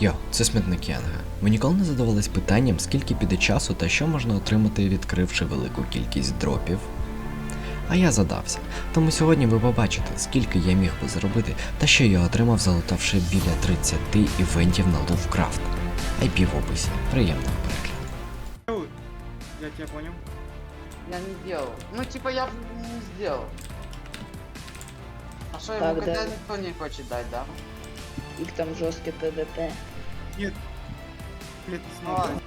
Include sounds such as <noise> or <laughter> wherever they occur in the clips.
Йо, це смітник Янга. Ви ніколи не задавались питанням, скільки піде часу та що можна отримати, відкривши велику кількість дропів? А я задався. Тому сьогодні ви побачите, скільки я міг би заробити та що я отримав, залутавши біля 30 івентів на Lovecraft. IP в описі. Приємного перегляду. Я тебя понял. Я не сделал. Ну, типа, я не сделал. А что, ему Так, когда никто не хочет дать, да? Їх там жорстке ПВП. Блин, снова. ладно.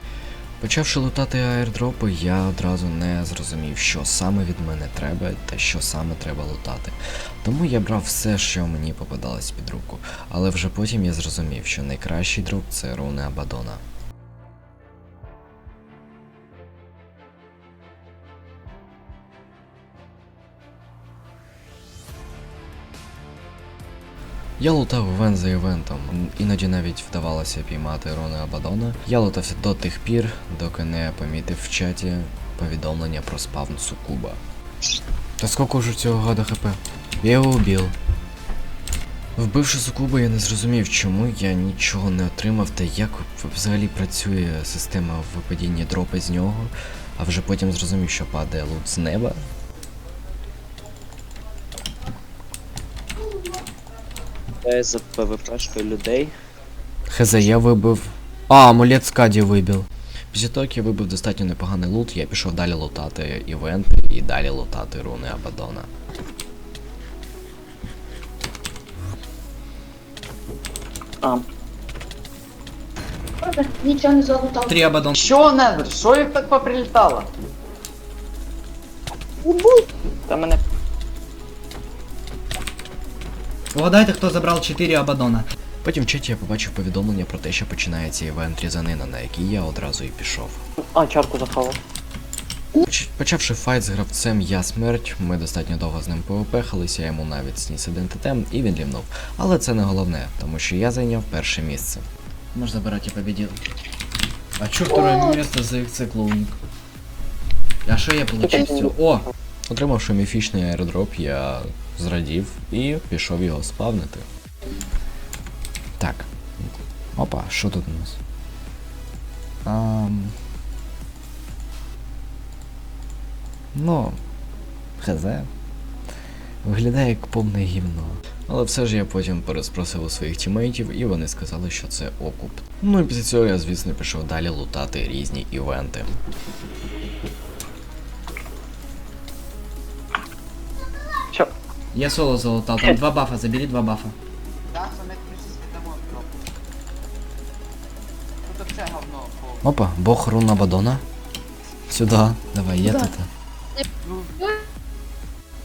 Почавши лутати аердропи, я одразу не зрозумів, що саме від мене треба та що саме треба лутати. Тому я брав все, що мені попадалось під руку. Але вже потім я зрозумів, що найкращий дроп це руни Абадона. Я лутав івент за івентом, іноді навіть вдавалося піймати руни Абадона. Я лутався до тих пір, доки не помітив в чаті повідомлення про спавн Сукуба. Та скільки ж у цього гада хп? Я його убив. Вбивши Сукуба, я не зрозумів, чому я нічого не отримав та як взагалі працює система випадіння дропа з нього, а вже потім зрозумів, що падає лут з неба. Де за ПВПшкою людей. Хз, я вибив. А, амулет Скаді вибив. Після того, як я вибив достатньо непоганий лут, я пішов далі лутати івенти і далі лутати руни Абадона. А, Нічого не залутав. Три Абадон. Чё, Недр? Что их так поприлетало? та мене Угадайте, хто забрав 4 Абадона. Потім в чаті я побачив повідомлення про те, що починається івент різанина, на який я одразу і пішов. А, чарку захавав. Поч- Почавши файт з гравцем Я смерть, ми достатньо довго з ним повепехалися, я йому навіть сніс ідентитем і він лівнув. Але це не головне, тому що я зайняв перше місце. Можешь забирать, я. А чё второе место за XC клоуник? А что я получил? всё? О! Отримавши міфічний аеродроп, я зрадів і пішов його спавнити. Так. Опа, що тут у нас? Ам... Ну, хз. Виглядає як повне гівно. Але все ж я потім переспросив у своїх тімейтів, і вони сказали, що це окуп. Ну і після цього я, звісно, пішов далі лутати різні івенти. Я соло залутал, там два бафа, забери два бафа. Опа, бог руна Бадона. Сюда, давай, я тут. Ну,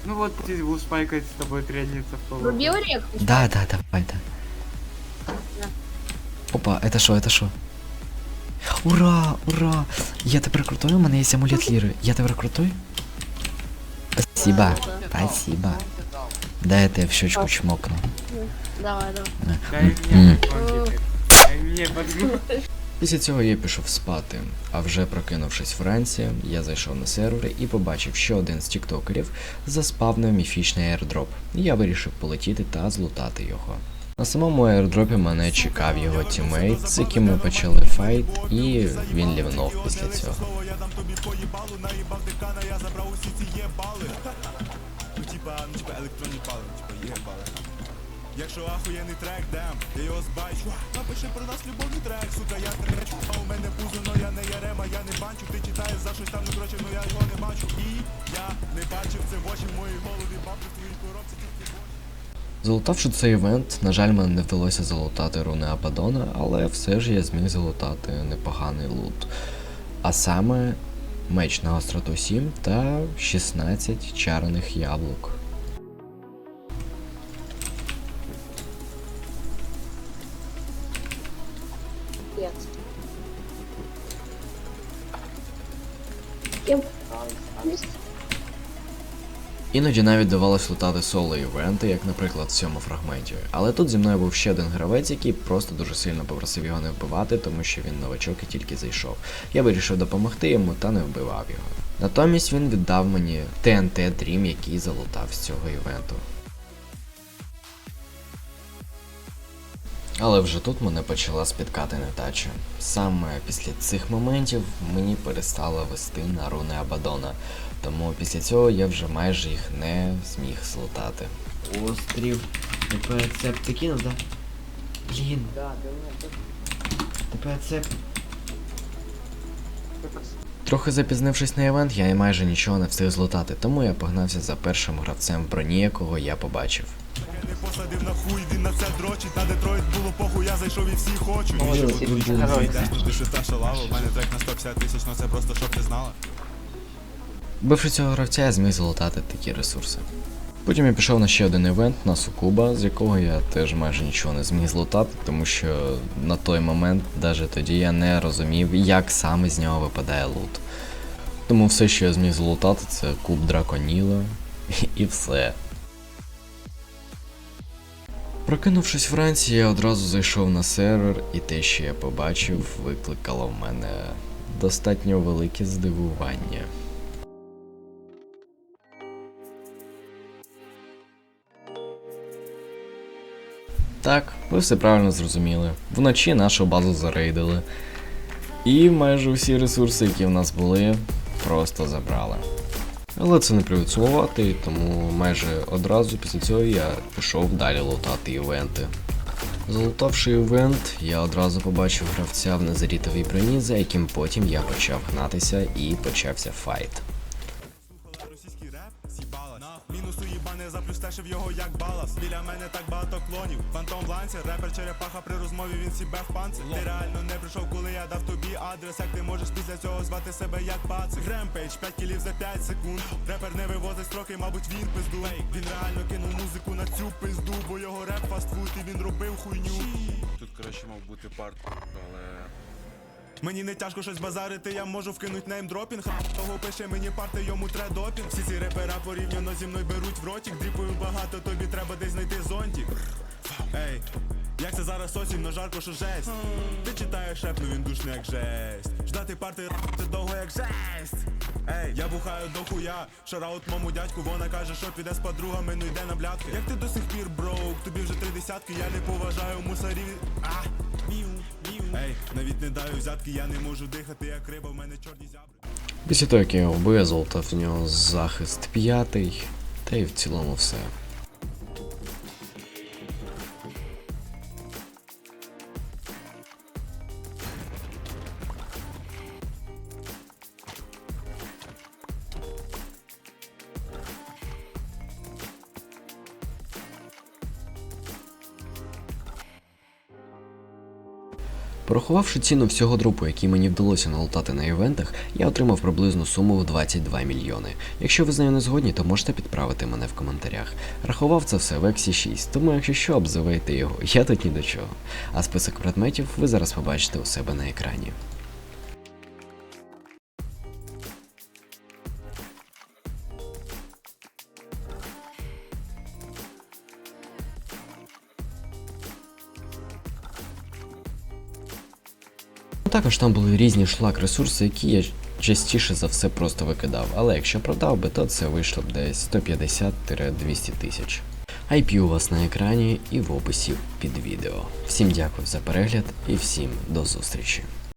ну вот здесь буду спайкать с тобой трениться в полу. Рубил? Да, да, давай, да. Опа, это що, это що? Ура, ура! Я тепер крутой, у мене є амулет ліри. Я тепер крутой? Спасибо, спасибо. Дай я в щечку чмокну. Давай, давай. Дай. Дай. Після цього я пішов спати, а вже прокинувшись вранці, я зайшов на сервери і побачив, що один з тіктокерів заспавнив міфічний аірдроп. І я вирішив полетіти та злутати його. На самому аірдропі мене чекав його тімейт, з яким ми почали файт, і він лівнув після цього. Якщо ахуєнний трек, дем, я його збачу. Напиши про нас любовний трек, сука, я тречу. А у мене пузо, но я не ярема, я не банчу. Ти читаєш за щось там, ну короче, ну я його не бачу. І я не бачив це в очі в моїй голові. Бабки в коробці тільки Залутавши цей івент, на жаль, мене не вдалося залутати руни Абадона, але все ж я зміг залутати непоганий лут. А саме меч на гостроту 7 та 16 чарних яблук. Я... Іноді навіть давалось лутати соло івенти, як, наприклад, в цьому фрагменті. Але тут зі мною був ще один гравець, який просто дуже сильно попросив його не вбивати, тому що він новачок і тільки зайшов. Я вирішив допомогти йому та не вбивав його. Натомість він віддав мені ТНТ Дрім, який залутав з цього івенту. Але вже тут мене почала спіткати нетача. Саме після цих моментів мені перестало вести на руни Абадона, тому після цього я вже майже їх не зміг злутати. Острів. Тепер цеп ти кинув, да? Блін, тепер цеп. Трохи запізнившись на івент, я майже нічого не встиг злутати, тому я погнався за першим гравцем в броні, якого я побачив. Посадив на хуй, він на це дрочить, на Детройт було похуй, я зайшов і всі хочуть. Герої. Та шалава, у мене трек на 150 тисяч, ну це просто щоб ти знала. Бивши цього гравця, я зміг злутати такі ресурси. Потім я пішов на ще один івент на Сукуба, з якого я теж майже нічого не зміг злутати, тому що на той момент, навіть тоді я не розумів, як саме з нього випадає лут. Тому все, що я зміг злутати, це куб Драконіла <laughs> і все. Прокинувшись вранці, я одразу зайшов на сервер, і те, що я побачив, викликало в мене достатньо велике здивування. Так, ви все правильно зрозуміли. Вночі нашу базу зарейдили. І майже всі ресурси, які в нас були, просто забрали. Але це не привід сумувати, тому майже одразу після цього я пішов далі лутати івенти. Залутавши івент, я одразу побачив гравця в незарітовій броні, за яким потім я почав гнатися і почався файт. Мінусу їбане заплюстешив його як балас. Біля мене так багато клонів. Фантом в ланці, репер черепаха при розмові він сібе в панці. Ти реально не прийшов, коли я дав тобі адрес. Як ти можеш після цього звати себе як пацик? Ремпейдж, 5 кілів за 5 секунд. Репер не вивозить строки, мабуть, він пизду. Він реально кинув музику на цю пизду, бо його реп фастфуд і він робив хуйню. Тут краще мав бути парт, але Мені не тяжко щось базарити, я можу вкинуть неймдропінг. Того пише мені парти, йому тре допінг. Всі ці репера порівняно зі мною беруть в ротик. Дріпою багато, тобі треба десь знайти зонтик. Ей, як це зараз осінь, но жарко, що жесть. Ти читаєш реп, ну він душний як жесть. Ждати парти це довго як жесть. Ей, я бухаю до хуя. Шараут мому дядьку, вона каже, що піде з подругами, ну йде на блядки. Як ти до сих пір броук, тобі вже три десятки, я не поважаю мусорів. А, Ей, навіть не даю взятки, я не можу дихати, як риба, в мене чорні зябри Після того, як я його вбив, золотав в нього захист п'ятий, та й в цілому все. Порахувавши ціну всього дропу, який мені вдалося налутати на івентах, я отримав приблизну суму в 22 мільйони. Якщо ви з нею не згодні, то можете підправити мене в коментарях. Рахував це все в Ексі 6, тому якщо що, обзивайте його, я тут ні до чого. А список предметів ви зараз побачите у себе на екрані. Також там були різні шлак ресурси, які я частіше за все просто викидав, але якщо продав би, то це вийшло б десь 150-200 тисяч. IP у вас на екрані і в описі під відео. Всім дякую за перегляд і всім до зустрічі.